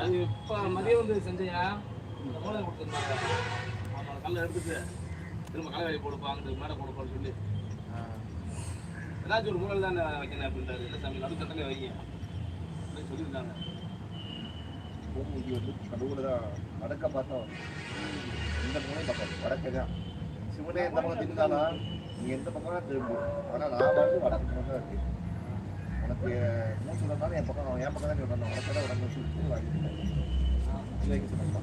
அது இப்போ மதியம் வந்து செஞ்சையா? இந்த மூளை கொடுத்துருந்தாங்க. அவங்க கல்லை எடுத்துட்டு திரும்ப கலை வேலை போடுப்பா அங்கிட்டு மேடை போடுப்பான்னு சொல்லி. ஏதாச்சும் ஒரு மூலையில் தான் வைக்கணும் அப்படின்றாரு. இல்லை சாமி நடுக்கத்திலே வைங்க. அப்படின்னு சொல்லியிருக்காங்க பூமிக்கு வந்து நடுவில் தான் வடக்க பார்த்தா இந்த மூலை பக்கம் வடக்கு தான். சிவனே எந்த பக்கம் திருந்தாலும் நீ எந்த பக்கம் தான் திரும்பு? ஆனால் நான் வந்து வடக்கு பக்கம் தான் இருக்கு உனக்கு மூச்சு வந்தாலும் என் பக்கம் என் பக்கம் தான் நீ வரணும் உனக்கு தான் உடம்பு சுற்றி வாங்கி சொன்னான்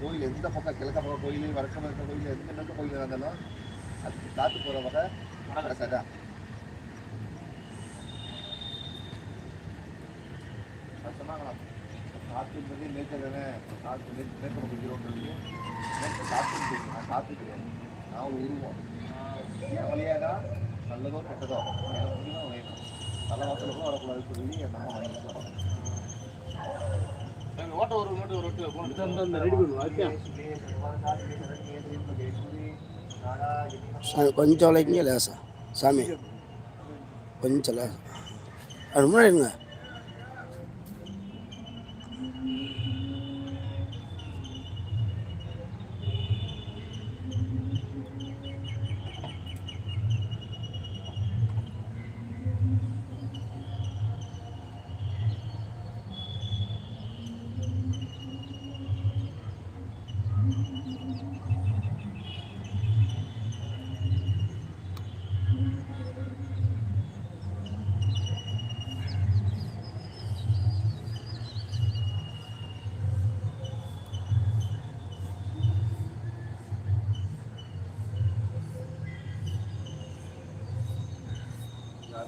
கோயில் எந்த பக்கம் கிழக்க பக்கம் கோயில் வடக்க பக்கம் கோயில் எந்த கோயில் இருந்தாலும் அதுக்கு காத்து போகிற வகை வடக்கு தான் அது சொன்னாங்களாம் காற்றுன்றது நேச்சர் தானே? காற்று நேற்று நேற்று குடிக்கிறோன்றது நேற்று காற்று நான் காற்று தெரியாது நான் உருவம் என் வழியாடா நல்லதோ கெட்டதோ. எனக்கு முடியும் வேணும் நல்ல வாசலுக்கும் வரக்கூடாது சொல்லி நம்ம வாங்கி சாமி ஓட்ட ஒரு மட்டும் ஒரு போகணும் சாமி கொஞ்சம் உழைக்கிங்க லேசா. சாமி கொஞ்சம் லேசா. அது முன்னாடி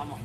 ஆமாம்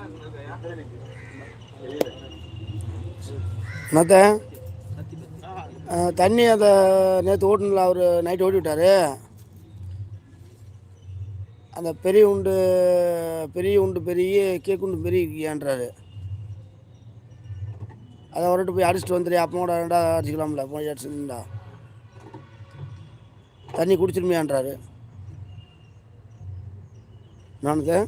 அது என்னத்த தண்ணி அதை நேற்று ஓட்டணும்ல அவர் நைட் ஓட்டி விட்டார். அந்த பெரிய உண்டு பெரிய உண்டு பெரிய கேக் உண்டு பெரிய இருக்கியான்றாரு அதை வரட்டு போய் அடிச்சுட்டு வந்துடு அப்போட ரெண்டா அடிச்சுக்கலாம்ல போய் அடிச்சுடா தண்ணி குடிச்சிருமையான்றாரு. நானுக்கு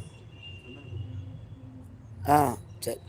ஆ சரி